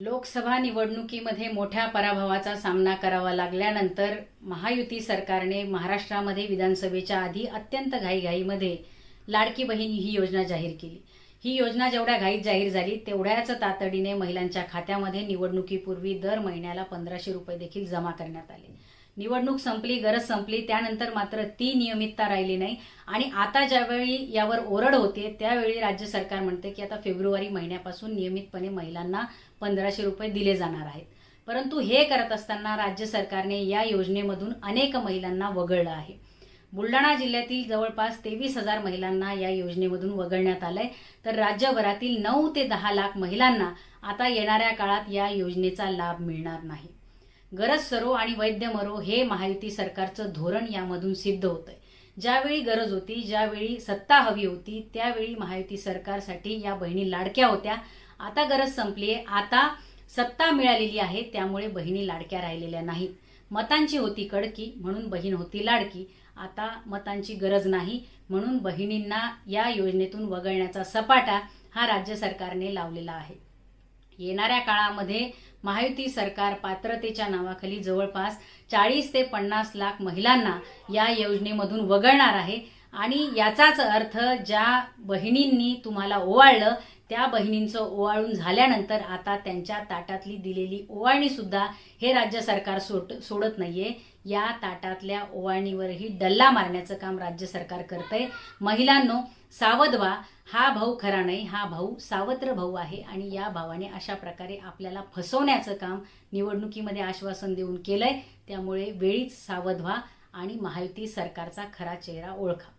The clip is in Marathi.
लोकसभा निवडणुकीमध्ये मोठ्या पराभवाचा सामना करावा लागल्यानंतर महायुती सरकारने महाराष्ट्रामध्ये विधानसभेच्या आधी अत्यंत घाईघाईमध्ये लाडकी बहीण ही योजना जाहीर केली. ही योजना जेवढ्या घाईत जाहीर झाली तेवढ्याच तातडीने महिलांच्या खात्यामध्ये निवडणुकीपूर्वी दर महिन्याला पंधराशे रुपये देखील जमा करण्यात आले. निवडणूक संपली गरज संपली त्यानंतर मात्र ती नियमितता राहिली नाही. आणि आता ज्यावेळी यावर ओरड होते त्यावेळी राज्य सरकार म्हणते की आता फेब्रुवारी महिन्यापासून नियमितपणे महिलांना पंधराशे रुपये दिले जाणार आहेत. परंतु हे करत असताना राज्य सरकारने या योजनेमधून अनेक महिलांना वगळलं आहे. बुलढाणा जिल्ह्यातील जवळपास तेवीस हजार महिलांना या योजनेमधून वगळण्यात आलंय. तर राज्यभरातील नऊ ते दहा लाख महिलांना आता येणाऱ्या काळात या योजनेचा लाभ मिळणार नाही. गरज सरो आणि वैद्य मरो हे महायुती सरकारचं धोरण यामधून सिद्ध होतंय. ज्यावेळी गरज होती ज्यावेळी सत्ता हवी होती त्यावेळी महायुती सरकारसाठी या बहिणी लाडक्या होत्या. आता गरज संपली आहे आता सत्ता मिळालेली आहे त्यामुळे बहिणी लाडक्या राहिलेल्या नाहीत. मतांची होती कडकी म्हणून बहीण होती लाडकी. आता मतांची गरज नाही म्हणून बहिणींना या योजनेतून वगळण्याचा सपाटा हा राज्य सरकारने लावलेला आहे. येणाऱ्या काळामध्ये महायुती सरकार पात्रतेच्या नावाखाली जवळपास चाळीस ते पन्नास लाख महिलांना या योजनेमधून वगळणार आहे. आणि याचाच अर्थ ज्या बहिणींनी तुम्हाला ओवाळलं त्या बहिणींचं ओवाळून झाल्यानंतर आता त्यांच्या ताटातली दिलेली ओवाळणी सुद्धा हे राज्य सरकार सोड सोडत नाहीये. या ताटातल्या ओवाळणीवरही डल्ला मारण्याचं काम राज्य सरकार करतंय. महिलांनो सावध व्हा. हा भाऊ खरा नाही हा भाऊ सावत्र भाऊ आहे आणि या भावाने अशा प्रकारे आपल्याला फसवण्याचं काम निवडणुकीमध्ये आश्वासन देऊन केलंय. त्यामुळे वेळीच सावध व्हा आणि महायुती सरकारचा खरा चेहरा ओळखा.